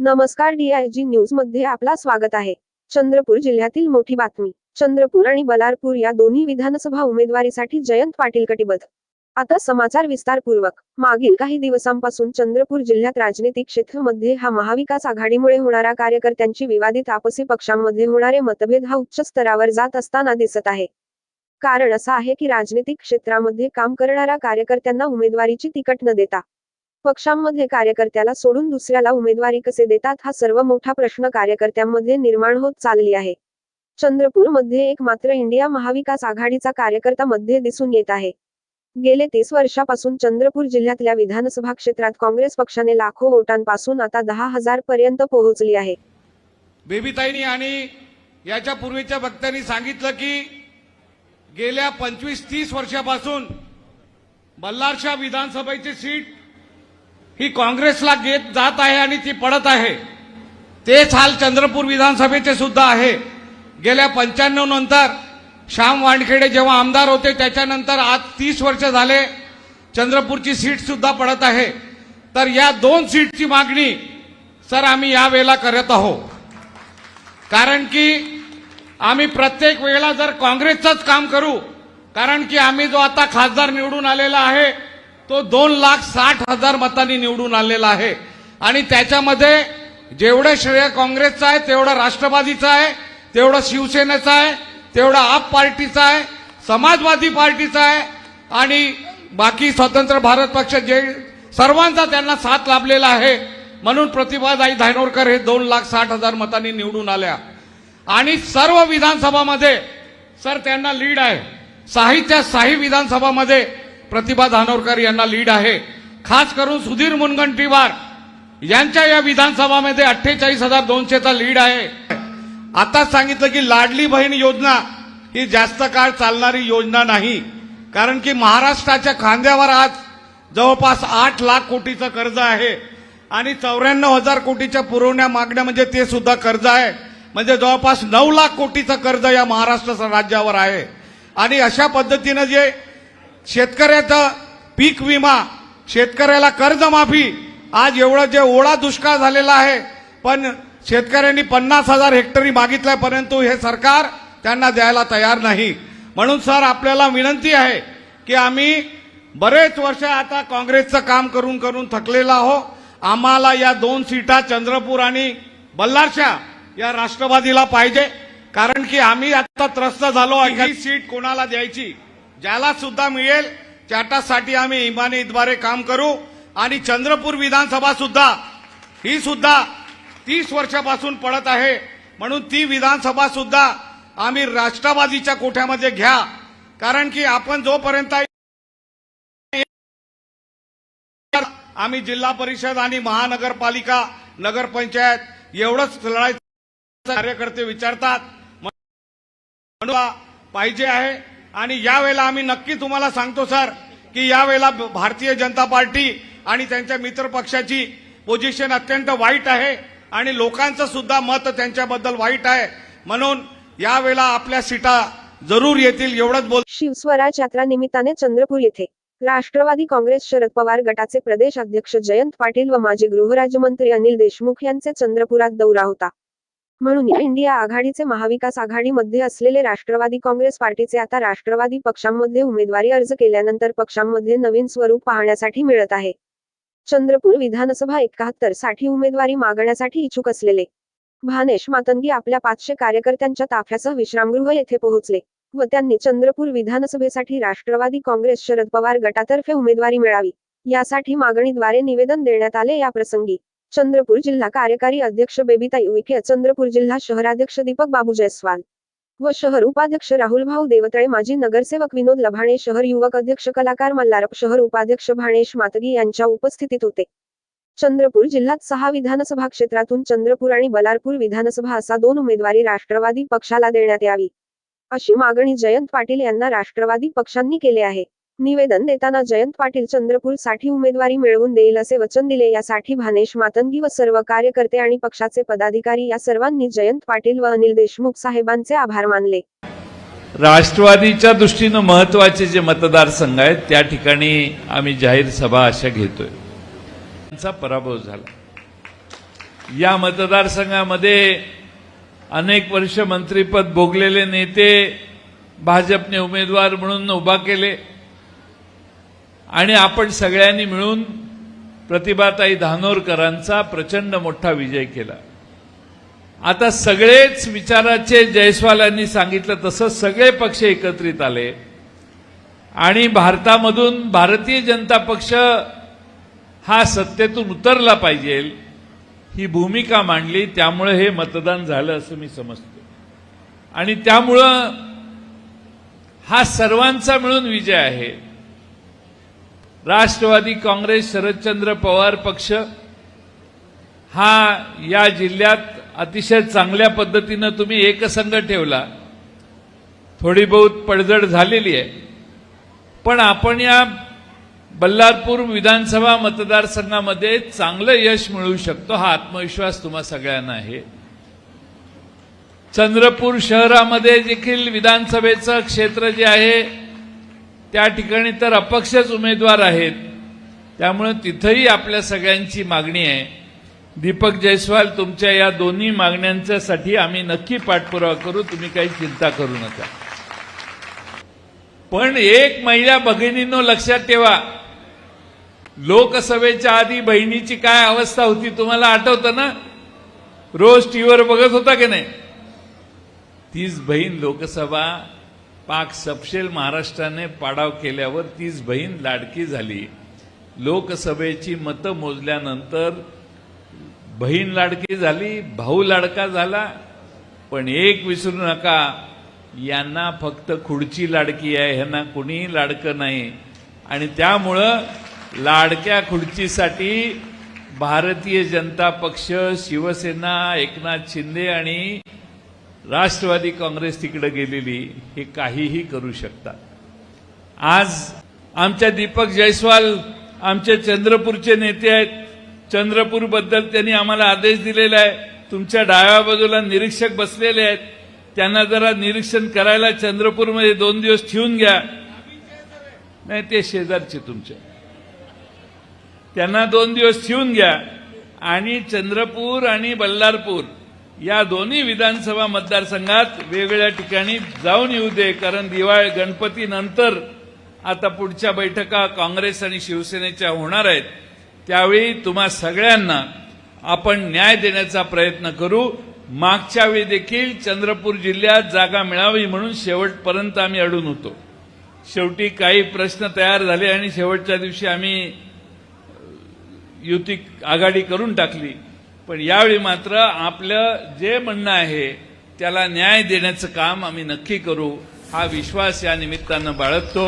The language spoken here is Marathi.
नमस्कार डीआयजी न्यूजमध्ये आपला स्वागत आहे. चंद्रपूर जिल्ह्यातील मोठी बातमी. चंद्रपूर आणि बलारपूर या दोन्ही विधानसभा उमेदवारीसाठी जयंत पाटील कटिबद्ध. आता समाचार विस्तारपूर्वक. मागील काही दिवसांपासून चंद्रपूर जिल्ह्यात राजनीतिक क्षेत्रामध्ये हा महाविकास आघाडीमुळे होणारा कार्यकर्त्यांची विवादित आपसी पक्षांमध्ये होणारे मतभेद हा उच्च स्तरावर जात असताना दिसत आहे. कारण असं आहे की राजनीतिक क्षेत्रामध्ये काम करणाऱ्या कार्यकर्त्यांना उमेदवारीची तिकट न देता पक्षांमध्ये कार्यकर्त्याला सोडून दुसऱ्याला उमेदवारी कसे देतात हा सर्व मोठा प्रश्न कार्यकर्त्यांमध्ये निर्माण होत चालली आहे. चंद्रपूरमध्ये एक मात्र इंडिया महाविकास आघाडीचा कार्यकर्ता मध्ये दिसून येत आहे. गेले तीस वर्षापासून चंद्रपूर जिल्ह्यातल्या विधानसभा क्षेत्रात काँग्रेस पक्षाने लाखो वोटांपासून आता दहा हजार पर्यंत पोहोचली आहे. बेबीताईनी आणि याच्या पूर्वीच्या वक्त्यांनी सांगितलं की गेल्या पंचवीस तीस वर्षापासून बल्लारशा विधानसभेची सीट ही काँग्रेसला घेत जात आहे आणि ती पडत आहे. तेच हाल चंद्रपूर विधानसभेचे सुद्धा आहे. गेल्या पंच्याण्णव नंतर श्याम वानखेडे जेव्हा आमदार होते त्याच्यानंतर आज तीस वर्ष झाले चंद्रपूरची सीट सुद्धा पडत आहे. तर या दोन सीटची मागणी सर आम्ही यावेळेला करत आहोत. कारण की आम्ही प्रत्येक वेळेला जर काँग्रेसचंच काम करू कारण की आम्ही जो आता खासदार निवडून आलेला आहे तो दोन लाख साठ हजार मतांनी निवडून आलेला आहे. आणि त्याच्यामध्ये जेवढं श्रेय काँग्रेसचं आहे तेवढं राष्ट्रवादीचं आहे तेवढं शिवसेनेचं आहे तेवढं आप पार्टीचं आहे समाजवादी पार्टीचं आहे आणि बाकी स्वतंत्र भारत पक्ष जे सर्वांचा त्यांना साथ लाभलेला आहे. म्हणून प्रतिभाई धायनोरकर हे दोन लाख साठ हजार मतांनी निवडून आल्या. आणि सर्व विधानसभामध्ये सर त्यांना लीड आहे. साहित्या साही विधानसभामध्ये प्रतिभा धानोरकर यांना लीड आहे. खास करून सुधीर मुनगंटीवार यांच्या या विधानसभामध्ये अठ्ठेचाळीस हजार दोनशेचा लीड आहे. आता सांगितलं की लाडली बहीण योजना ही जास्त काळ चालणारी योजना नाही. कारण की महाराष्ट्राच्या खांद्यावर आज जवळपास आठ लाख कोटीचं कर्ज आहे आणि चौऱ्याण्णव हजार कोटीच्या पुरवण्या मागण्या म्हणजे ते सुद्धा कर्ज आहे. म्हणजे जवळपास नऊ लाख कोटीचं कर्ज या महाराष्ट्र राज्यावर आहे. आणि अशा पद्धतीनं जे शेतकऱ्याचा पीक विमा शेतकऱ्याला कर्जमाफी. आज एवढं जे ओळा दुष्काळ झालेला आहे पण शेतकऱ्यांनी पन्नास हजार हेक्टरी मागितलंय परंतु हे सरकार त्यांना द्यायला तयार नाही. म्हणून सर आपल्याला विनंती आहे की आम्ही बरेच वर्ष आता काँग्रेसचं काम करून करून थकलेलो आहो आम्हाला या दोन सीटा चंद्रपूर आणि बल्लारशा या राष्ट्रवादीला पाहिजे. कारण की आम्ही आता त्रस्त झालो आहे ही सीट कोणाला द्यायची? ज्याला सुद्धा मिळेल त्याच्यासाठी आम्ही इमानीद्वारे काम करू. आणि चंद्रपूर विधानसभा सुद्धा ही सुद्धा तीस वर्षापासून पडत आहे. म्हणून ती विधानसभा सुद्धा आम्ही राष्ट्रवादीच्या कोठ्यामध्ये घ्या. कारण की आपण जोपर्यंत आम्ही जिल्हा परिषद आणि महानगरपालिका नगरपंचायत एवढंच लढायचं कार्यकर्ते विचारतात. म्हणून पाहिजे आहे आणि यावेळेला आम्ही नक्की तुम्हाला सांगतो सर की यावेळेला भारतीय जनता पार्टी आणि त्यांच्या मित्र पक्षाची पोझिशन अत्यंत वाईट आहे आणि लोकांचं सुद्धा मत त्यांच्याबद्दल वाईट आहे. म्हणून यावेळेला आपल्या सीटा जरूर येतील एवढंच बोल शिवस्वराज यात्रा निमित्ताने चंद्रपूर येथे राष्ट्रवादी काँग्रेस शरद पवार गटाचे प्रदेश अध्यक्ष जयंत पाटील व माजी गृहराज्यमंत्री अनिल देशमुख यांचे चंद्रपुरात दौरा होता. म्हणून इंडिया आघाडीचे महाविकास आघाडीमध्ये असलेले राष्ट्रवादी काँग्रेस पार्टीचे आता राष्ट्रवादी पक्षांमध्ये उमेदवारी अर्ज केल्यानंतर पक्षांमध्ये नवीन स्वरूप पाहण्यासाठी मिळत आहे. चंद्रपूर विधानसभा एकाहत्तरसाठी उमेदवारी मागण्यासाठी इच्छुक असलेले भानेश मातंगी आपल्या पाचशे कार्यकर्त्यांच्या ताफ्यासह विश्रामगृह येथे पोहोचले व त्यांनी चंद्रपूर विधानसभेसाठी राष्ट्रवादी काँग्रेस शरद पवार गटातर्फे उमेदवारी मिळावी यासाठी मागणीद्वारे निवेदन देण्यात आले या प्रसंगी चंद्रपूर जिल्हा कार्यकारी अध्यक्ष बेबीताई उईके चंद्रपूर जिल्हा शहराध्यक्ष दीपक बाबू जयस्वाल व शहर उपाध्यक्ष राहुल भाऊ देवतळे माजी नगरसेवक विनोद लभाणे शहर युवक अध्यक्ष कलाकार मल्लारप शहर उपाध्यक्ष भाणेश मातगी यांच्या उपस्थितीत होते. चंद्रपूर जिल्ह्यात सहा विधानसभा क्षेत्रातून चंद्रपूर आणि बलारपूर विधानसभा असा दोन उमेदवारी राष्ट्रवादी पक्षाला देण्यात यावी अशी मागणी जयंत पाटील यांना राष्ट्रवादी पक्षांनी केले आहे. निवेदन देताना जयंत पाटील चंद्रपूरसाठी उमेदवारी मिळवून देईल असे वचन दिले. यासाठी भानेश मातंगी व सर्व कार्यकर्ते आणि पक्षाचे पदाधिकारी या सर्वांनी जयंत पाटील व अनिल देशमुख साहेबांचे आभार मानले. राष्ट्रवादीच्या दृष्टीनं महत्त्वाचे जे मतदारसंघ आहेत त्या ठिकाणी आम्ही जाहीर सभा अशा घेतोय. त्यांचा पराभव झाला. या मतदारसंघामध्ये अनेक वर्ष मंत्रीपद भोगलेले नेते भाजपने उमेदवार म्हणून उभा केले. आणि आपण सगळ्यांनी मिळून प्रतिभाताई धानोरकरांचा प्रचंड मोठा विजय केला. आता सगळेच विचाराचे जयस्वालांनी सांगितलं तसं सगळे पक्ष एकत्रित आले. आणि भारतामधून भारतीय जनता पक्ष हा सत्तेतून उतरला पाहिजे ही भूमिका मांडली त्यामुळे हे मतदान झालं असं मी समजतो. आणि त्यामुळं हा सर्वांचा मिळून विजय आहे. राष्ट्रवादी काँग्रेस शरदचंद्र पवार पक्ष हा या जिल्ह्यात अतिशय चांगल्या पद्धतीनं तुम्ही एकसंघ ठेवला. थोडी बहुत पडझड झालेली आहे. पण आपण या बल्लारपूर विधानसभा मतदारसंघामध्ये चांगलं यश मिळवू शकतो हा आत्मविश्वास तुम्हा सगळ्यांना आहे. चंद्रपूर शहरामध्ये देखील विधानसभेचं क्षेत्र जे आहे त्या ठिकाणी तर अपक्षच उमेदवार आहेत. त्यामुळे तिथंही आपल्या सगळ्यांची मागणी आहे. दीपक जयस्वाल तुमच्या या दोन्ही मागण्यांच्यासाठी आम्ही नक्की पाठपुरावा करू. तुम्ही काही चिंता करू नका. पण एक महिला भगिनींनो लक्षात ठेवा. लोकसभेच्या आधी बहिणीची काय अवस्था होती तुम्हाला आठवतं ना? रोज टीव्हीवर बघत होता की नाही? तीच बहीण लोकसभा पाक सपशेल महाराष्ट्राने पाडाव केल्यावर तीच बहीण लाडकी झाली. लोकसभेची मतं मोजल्यानंतर बहीण लाडकी झाली भाऊ लाडका झाला पण एक विसरू नका यांना फक्त खुडची लाडकी आहे ह्यांना कुणीही लाडकं नाही. आणि त्यामुळं लाडक्या खुर्चीसाठी भारतीय जनता पक्ष शिवसेना एकनाथ शिंदे आणि राष्ट्रवादी काँग्रेस तिकडे गेलेली हे काहीही करू शकतात. आज आमच्या दीपक जयस्वाल आमचे चंद्रपूरचे नेते आहेत. चंद्रपूरबद्दल त्यांनी आम्हाला आदेश दिलेला आहे. तुमच्या डाव्या बाजूला निरीक्षक बसलेले आहेत. त्यांना जरा निरीक्षण करायला चंद्रपूरमध्ये दोन दिवस ठेवून घ्या. नाही ते शेजारचे तुमच्या त्यांना दोन दिवस ठेवून घ्या. आणि चंद्रपूर आणि बल्लारपूर या दोन्ही विधानसभा मतदारसंघात वेगवेगळ्या ठिकाणी जाऊन येऊ दे कारण दिवाळी गणपती नंतर आता पुढच्या बैठका काँग्रेस आणि शिवसेनेच्या होणार आहेत. त्यावेळी तुम्हा सगळ्यांना आपण न्याय देण्याचा प्रयत्न करू. मागच्या वेळी देखील चंद्रपूर जिल्ह्यात जागा मिळावी म्हणून शेवटपर्यंत आम्ही अडून होतो. शेवटी काही प्रश्न तयार झाले आणि शेवटच्या दिवशी आम्ही युती आघाडी करून टाकली. पण यावेळी मात्र आपलं जे म्हणणं आहे त्याला न्याय देण्याचं काम आम्ही नक्की करू हा विश्वास या निमित्तानं बाळगतो.